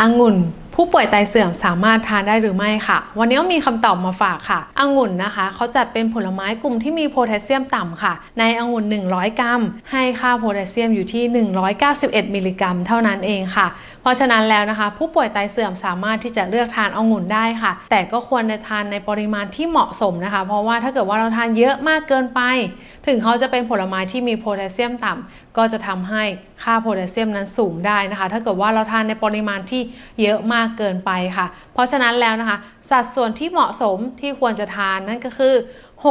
องุ่น ผู้ป่วยไตเสื่อมสามารถทานได้หรือไม่ค่ะ วันนี้มีคำตอบมาฝากค่ะองุ่นนะคะเขาจัดเป็นผลไม้กลุ่มที่มีโพแทสเซียมต่ำค่ะ ในองุ่น 100 กรัม ให้ค่าโพแทสเซียมอยู่ที่ 191 มิลลิกรัม เท่านั้นเองค่ะ เพราะฉะนั้นแล้วนะคะ ผู้ป่วยไตเสื่อมสามารถที่จะเลือกทานองุ่นได้ค่ะ แต่ก็ควรจะทานในปริมาณที่เหมาะสมนะคะ เพราะว่าถ้าเกิดว่าเราทานเยอะมากเกินไป ถึงเขาจะเป็นผลไม้ที่มีโพแทสเซียมต่ำก็จะทำให้ค่าโพแทสเซียมนั้นสูงได้นะคะ ถ้าเกิดว่าเราทานในปริมาณที่เยอะมากเกินไปค่ะ เพราะฉะนั้นแล้วนะคะ สัดส่วนที่เหมาะสมที่ควรจะทานนั่นก็คือ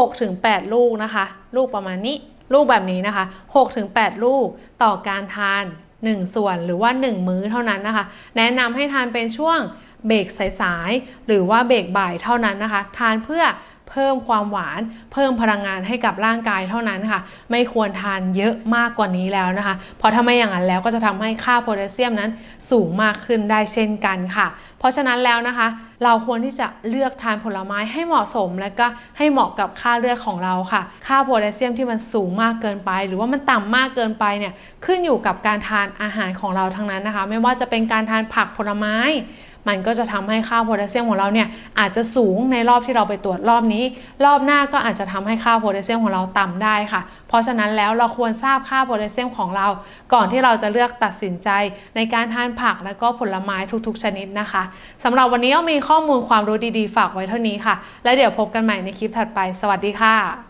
6-8 ลูกนะคะ ลูกประมาณนี้ ลูกแบบนี้นะคะ 6-8 ลูกต่อการทาน 1 ส่วนหรือว่า 1 มื้อเท่านั้นนะคะ แนะนำให้ทานเป็นช่วงเบรกสายๆหรือว่าเบรกบ่ายเท่านั้นนะคะ ทานเพื่อ เพิ่มความหวาน เพิ่มพลังงานให้กับร่างกายเท่านั้นค่ะ ไม่ควรทานเยอะมากกว่านี้แล้วนะคะ เพราะถ้าไม่อย่างนั้นแล้วก็จะทำให้ค่าโพแทสเซียมนั้นสูงมากขึ้นได้เช่นกันค่ะ เพราะฉะนั้นแล้วนะคะ เราควรที่จะเลือกทานผลไม้ให้เหมาะสม และก็ให้เหมาะกับค่าเลือดของเราค่ะ ค่าโพแทสเซียมที่มันสูงมากเกินไป หรือว่ามันต่ำมากเกินไปเนี่ยขึ้นอยู่กับการทานอาหารของเราทั้งนั้นนะคะ ไม่ว่าจะเป็นการทานผักผลไม้ มันก็จะทำให้ค่าโพแทสเซียมของเราเนี่ยอาจจะสูงในรอบที่เราไปตรวจรอบนี้ รอบหน้าก็อาจจะทำให้ค่าโพแทสเซียมของเราต่ำได้ค่ะ เพราะฉะนั้นแล้วเราควรทราบค่าโพแทสเซียมของเรา ก่อนที่เราจะเลือกตัดสินใจในการทานผักและก็ผลไม้ทุกๆ ชนิดนะคะสำหรับวันนี้ก็มีข้อมูลความรู้ดีๆ ฝากไว้เท่านี้ค่ะ แล้วเดี๋ยวพบกันใหม่ในคลิปถัดไป สวัสดีค่ะ